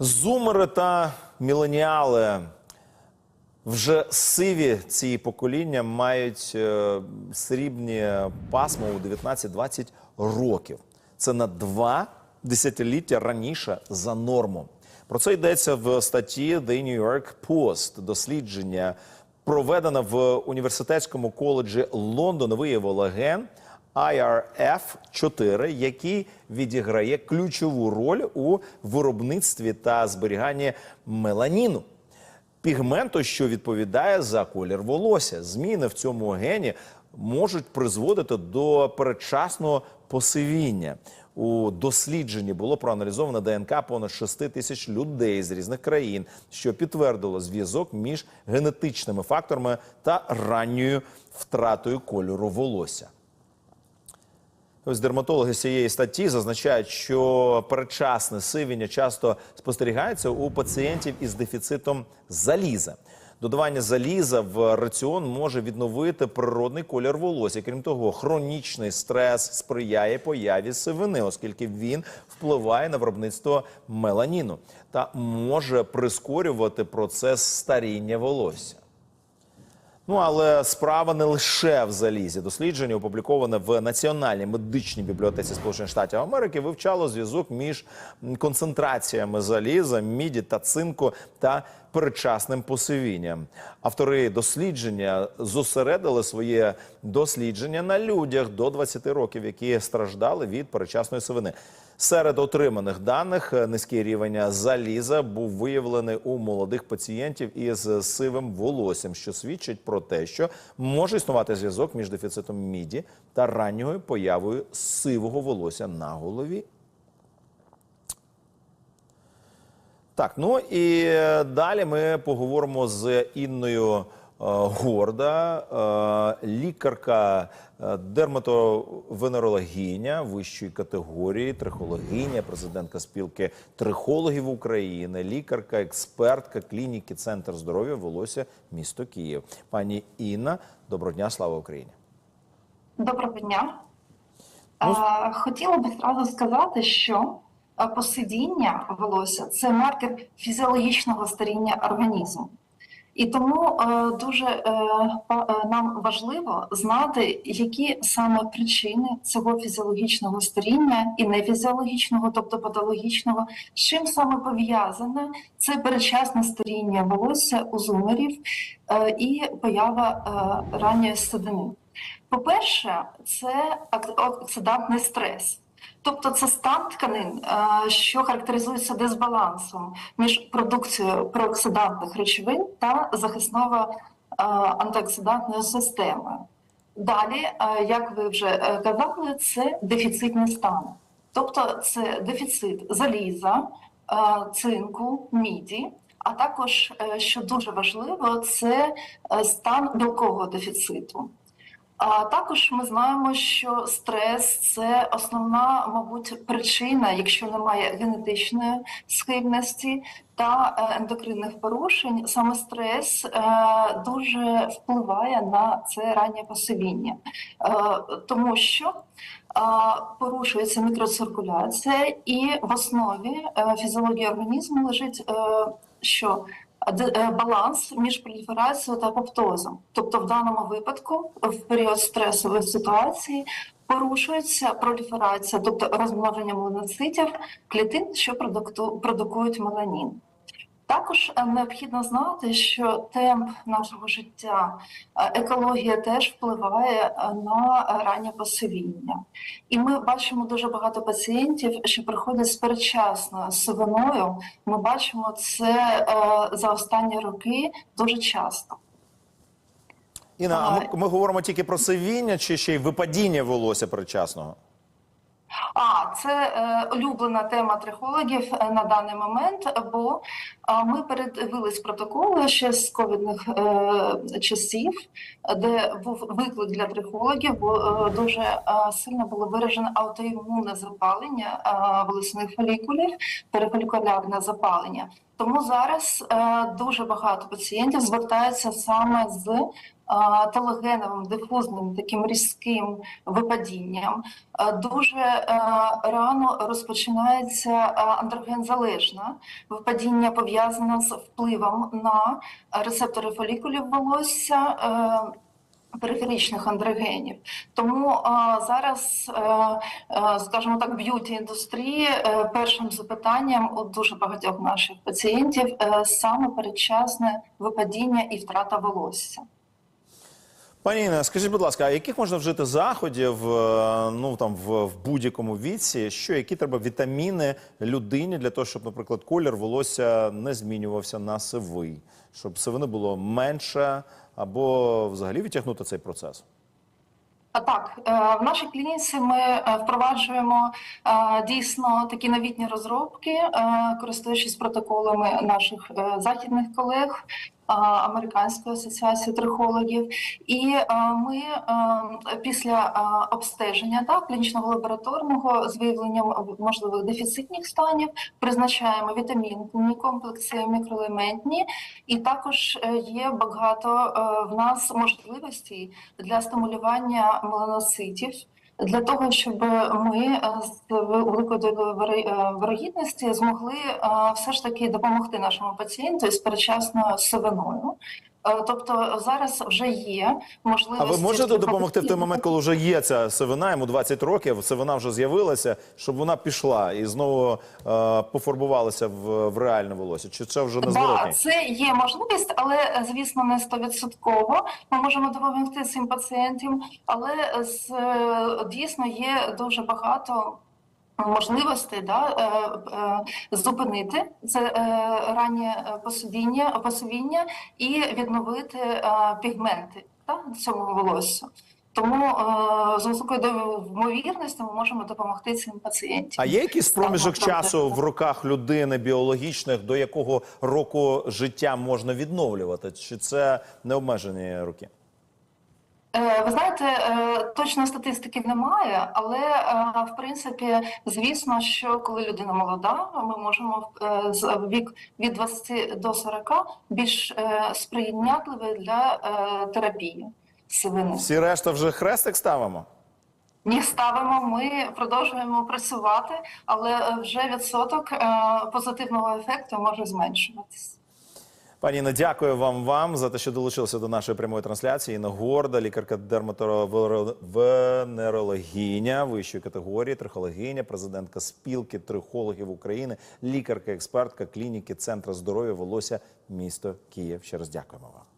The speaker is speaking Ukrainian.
Зумери та міленіали вже сиві ці покоління мають е, срібні пасма у 19-20 років. Це на два десятиліття раніше за норму. Про це йдеться в статті The New York Post. Дослідження проведене в університетському коледжі Лондона виявило ген IRF-4, який відіграє ключову роль у виробництві та зберіганні меланіну. Пігменту, що відповідає за колір волосся. Зміни в цьому гені можуть призводити до передчасного посивіння. У дослідженні було проаналізовано ДНК понад 6 тисяч людей з різних країн, що підтвердило зв'язок між генетичними факторами та ранньою втратою кольору волосся. Ось дерматологи цієї статті зазначають, що передчасне сивіння часто спостерігається у пацієнтів із дефіцитом заліза. Додавання заліза в раціон може відновити природний колір волосся. Крім того, хронічний стрес сприяє появі сивини, оскільки він впливає на виробництво меланіну та може прискорювати процес старіння волосся. Ну але справа не лише в залізі. Дослідження, опубліковане в Національній медичній бібліотеці Сполучених Штатів Америки, вивчало зв'язок між концентраціями заліза, міді та цинку та передчасним посивінням. Автори дослідження зосередили своє дослідження на людях до 20 років, які страждали від передчасної сивини. Серед отриманих даних е, низький рівень заліза був виявлений у молодих пацієнтів із сивим волоссям, що свідчить про те, що може існувати зв'язок між дефіцитом міді та ранньою появою сивого волосся на голові. Так, ну і е, далі ми поговоримо з Інною Горда, е, лікарка, е, дерматовенерологиня вищої категорії, трихологиня, президентка спілки трихологів України, лікарка, експертка клініки Центр здоров'я волосся місто Київ. Пані Інна, доброго дня, слава Україні! Доброго дня. Ну, Е, Хотіла би зразу сказати, що е, посидіння волосся це маркер фізіологічного старіння організму. І тому е, дуже е, е, нам важливо знати, які саме причини цього фізіологічного старіння і нефізіологічного, тобто патологічного, з чим саме пов'язане це передчасне старіння волосся у зумерів і поява ранньої седини. По-перше, це ак- оксидантний стрес. Тобто це стан тканин, е, що характеризується дисбалансом між продукцією прооксидантних речовин та захисною е, антиоксидантною системою. Далі, е, як ви вже казали, це дефіцитні стани. Тобто це дефіцит заліза, цинку, міді, а також, що дуже важливо, це стан білкового дефіциту. А також ми знаємо, що стрес це основна, мабуть, причина, якщо немає генетичної схильності та е, ендокринних порушень, саме стрес е, дуже впливає на це раннє посивіння, Е, тому що порушується мікроциркуляція, і в основі фізіології організму лежить що баланс між проліферацією та апоптозом. Тобто, в даному випадку, в період стресової ситуації, порушується проліферація, тобто розмноження меланоцитів, клітин, що продукують меланін. Також е, необхідно знати, що темп нашого життя, е, екологія теж впливає е, на раннє посивіння. І ми бачимо дуже багато пацієнтів, що приходять з передчасною сивиною. Ми бачимо це за останні роки дуже часто. Інна, а ми, ми говоримо тільки про сивіння чи ще й випадіння волосся передчасного? А це е, улюблена тема трихологів е, на даний момент, бо е, ми передивились протоколи ще з ковідних е, часів, де був виклик для трихологів, бо е, дуже е, сильно було виражене аутоімунне запалення е, волосяних фолікулів, перифолікулярне запалення. Тому зараз е, дуже багато пацієнтів звертаються саме з телогеновим дифузним таким різким випадінням. Дуже рано розпочинається андрогензалежне випадіння, пов'язане з впливом на рецептори фолікулів волосся. Периферичних андрогенів, тому а, зараз, е, скажімо так, б'юті індустрії е, першим запитанням у дуже багатьох наших пацієнтів е, саме передчасне випадіння і втрата волосся. Пані Інна, скажіть, будь ласка, а яких можна вжити заходів е, ну там в, в будь-якому віці? Що які треба вітаміни людині для того, щоб, наприклад, колір волосся не змінювався на сивий, щоб сивини було менше, або взагалі відтягнути цей процес? Так, е, в нашій клініці ми е, впроваджуємо дійсно такі новітні розробки, користуючись протоколами наших західних колег. Американської асоціації трихологів, і е, ми е, після е, обстеження так, клінічного лабораторного з виявленням можливих дефіцитних станів призначаємо вітамінні комплекси, мікроелементні, і також є багато в нас можливостей для стимулювання меланоцитів. Для того щоб ми е, з великою вирогідності змогли е, все ж таки допомогти нашому пацієнту із передчасною сивиною. Е, Тобто зараз вже є А ви можете допомогти в той момент, коли вже є ця сивина, йому 20 років, сивина вже з'явилася, щоб вона пішла і знову е, пофарбувалася в, в реальне волосся? Чи це вже Да, незворотній? це є можливість, але е, звісно не стовідсотково. Ми можемо допомогти цим пацієнтам, але е, з е, дійсно є дуже багато. Можливостей да, е, е, зупинити це е, раннє посудіння, посувіння і відновити пігменти да, цьому волосю. Тому з високою долею ймовірності ми можемо допомогти цим пацієнтам. А є якийсь проміжок часу в руках людини біологічних, до якого року життя можна відновлювати? Чи це необмежені роки? Е, Ви знаєте, е, точної статистики немає, але е, в принципі, звісно, що коли людина молода, ми можемо з вік від 20 до 40 більш сприйнятливий для терапії сивини. Всі решта вже хрестик ставимо? Ні, ставимо. Ми продовжуємо працювати, але вже відсоток позитивного ефекту може зменшуватися. Пані Інна, дякую вам вам за те, що долучилися до нашої прямої трансляції. Інна Горда, лікарка дерматовенерологіня вищої категорії, трихологиня, президентка спілки трихологів України, лікарка, експертка клініки Центру здоров'я волосся місто Київ. Ще раз дякуємо вам.